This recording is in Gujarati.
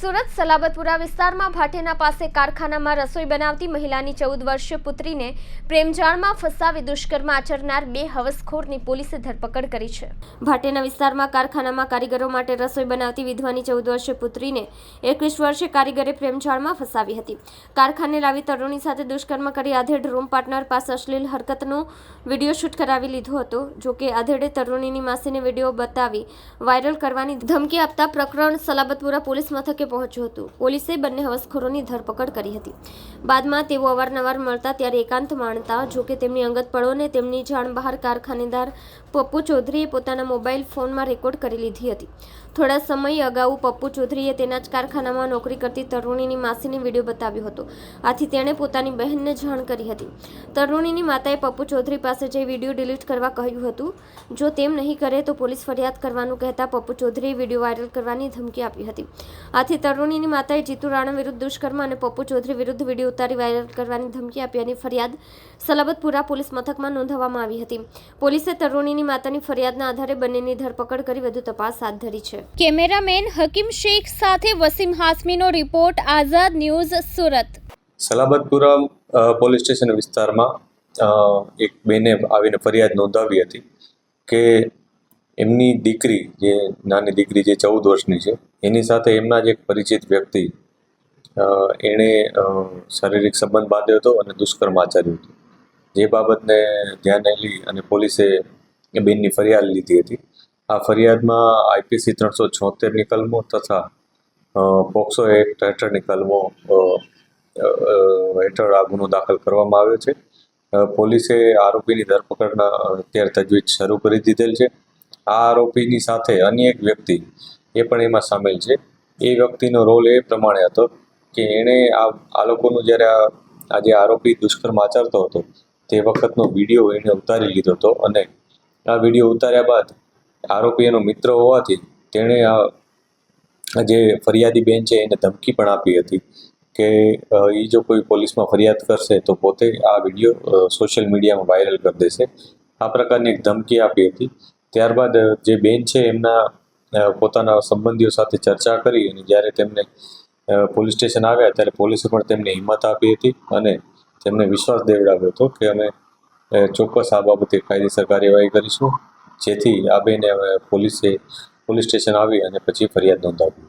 સુરત સલાબતપુરા વિસ્તારમાં ભાટેના પાસે કારખાનામાં રસોઈ બનાવતી મહિલાની ચૌદ વર્ષીય પુત્રીને પ્રેમજાળમાં ફસાવી દુષ્કર્મ આચરનાર બે હવસખોરની પોલીસે ધરપકડ કરી છે. ભાટેના વિસ્તારમાં કારખાનામાં કારીગરો માટે રસોઈ બનાવતી વિધવાની ચૌદ વર્ષીય પુત્રીને એકવીસ વર્ષે કારીગરે પ્રેમજાળમાં ફસાવી હતી. કારખાને લાવી તરુણી સાથે દુષ્કર્મ કરી આધેડ રૂમ પાર્ટનર પાસે અશ્લીલ હરકતનો વીડિયો શૂટ કરાવી લીધો હતો, જો કે આધેડે તરુણીની માસીને વીડિયો બતાવી વાયરલ કરવાની ધમકી આપતા પ્રકરણ સલાબતપુરા પોલીસ મથકે પહોંચ્યું હતું. પોલીસે બંને હવસખોરોની ધરપકડ કરી હતી. બાદમાં તેઓ અવારનવાર મળતા ત્યારે એકાંત માણતા જોકે તેમની અંગત પળોને તેમની જાણ બહાર કારખાનેદાર પપ્પુ ચૌધરીએ પોતાના મોબાઈલ ફોનમાં રેકોર્ડ કરી લીધી હતી. થોડા સમય અગાઉ પપ્પુ ચૌધરીએ તેના જ કારખાનામાં નોકરી કરતી તરુણીની માસીને વીડિયો બતાવ્યો હતો. આથી તેણે પોતાની બહેનને જાણ કરી હતી. તરુણીની માતાએ પપ્પુ ચૌધરી પાસે જઈ વીડિયો ડિલીટ કરવા કહ્યું હતું. જો તેમ નહીં કરે તો પોલીસ ફરિયાદ કરવાનું કહેતા પપ્પુ ચૌધરીએ વીડિયો વાયરલ કરવાની ધમકી આપી હતી. આથી તરુણીની માતાએ જીતુ રાણા વિરુદ્ધ દુષ્કર્મ અને પપ્પુ ચૌધરી વિરુદ્ધ વીડિયો ઉતારી વાયરલ કરવાની ધમકી આપી ફરિયાદ સલાબતપુરા પોલીસ મથકમાં નોંધાવવામાં આવી હતી. પોલીસે તરુણીની માતાની ફરિયાદના આધારે બંનેની ધરપકડ કરી વધુ તપાસ હાથ ધરી છે. કેમેરામેન હકીમ શેખ સાથે Wasim હાસમીનો report Azad News Surat. Salabatpura police station વિસ્તારમાં એક બેને આવીને ફરિયાદ નોંધાવી હતી કે એમની દીકરી જે, નાની દીકરી જે ચૌદ વર્ષની છે, એની સાથે એમના જ એક પરિચિત વ્યક્તિ એણે શારીરિક સંબંધ બાંધ્યો હતો અને દુષ્કર્મ આચર્યું હતું. જે બાબતને ધ્યાને લઈ અને પોલીસે એ બેનની ફરિયાદ લીધી હતી. આ ફરિયાદમાં આઈપીસી ત્રણસો છોતેરની કલમો તથા પોક્સો એક્ટ હેઠળની કલમો હેઠળ આ ગુનો દાખલ કરવામાં આવ્યો છે. પોલીસે આરોપીની ધરપકડના અત્યારે તજવીજ શરૂ કરી દીધેલ છે. આ આરોપીની સાથે અન્ય એક વ્યક્તિ એ પણ એમાં સામેલ છે. એ વ્યક્તિનો રોલ એ પ્રમાણે હતો કે એણે આ આ લોકોનું જ્યારે આ જે આરોપી દુષ્કર્મ આચરતો હતો, તે વખતનો વીડિયો એણે ઉતારી લીધો હતો અને આ વીડિયો ઉતાર્યા બાદ આરોપી એનો મિત્ર હોવાથી તેણે આ જે ફરિયાદી બેન છે એને ધમકી પણ આપી હતી કે એ જો કોઈ પોલીસમાં ફરિયાદ કરશે તો પોતે આ વીડિયો સોશિયલ મીડિયામાં વાયરલ કરી દેશે. આ પ્રકારની એક ધમકી આપી હતી. ત્યારબાદ જે બેન છે, એમના પોતાના સંબંધીઓ સાથે ચર્ચા કરી અને જ્યારે તેમને પોલીસ સ્ટેશન આવ્યા ત્યારે પોલીસે પણ તેમને હિંમત આપી હતી અને તેમને વિશ્વાસ દેવડાવ્યો હતો કે અમે ચોક્કસ આ બાબતે કાયદેસર કાર્યવાહી કરીશું, જેથી આ બેને પોલીસે, પોલીસ સ્ટેશન આવી અને પછી ફરિયાદ નોંધાવી.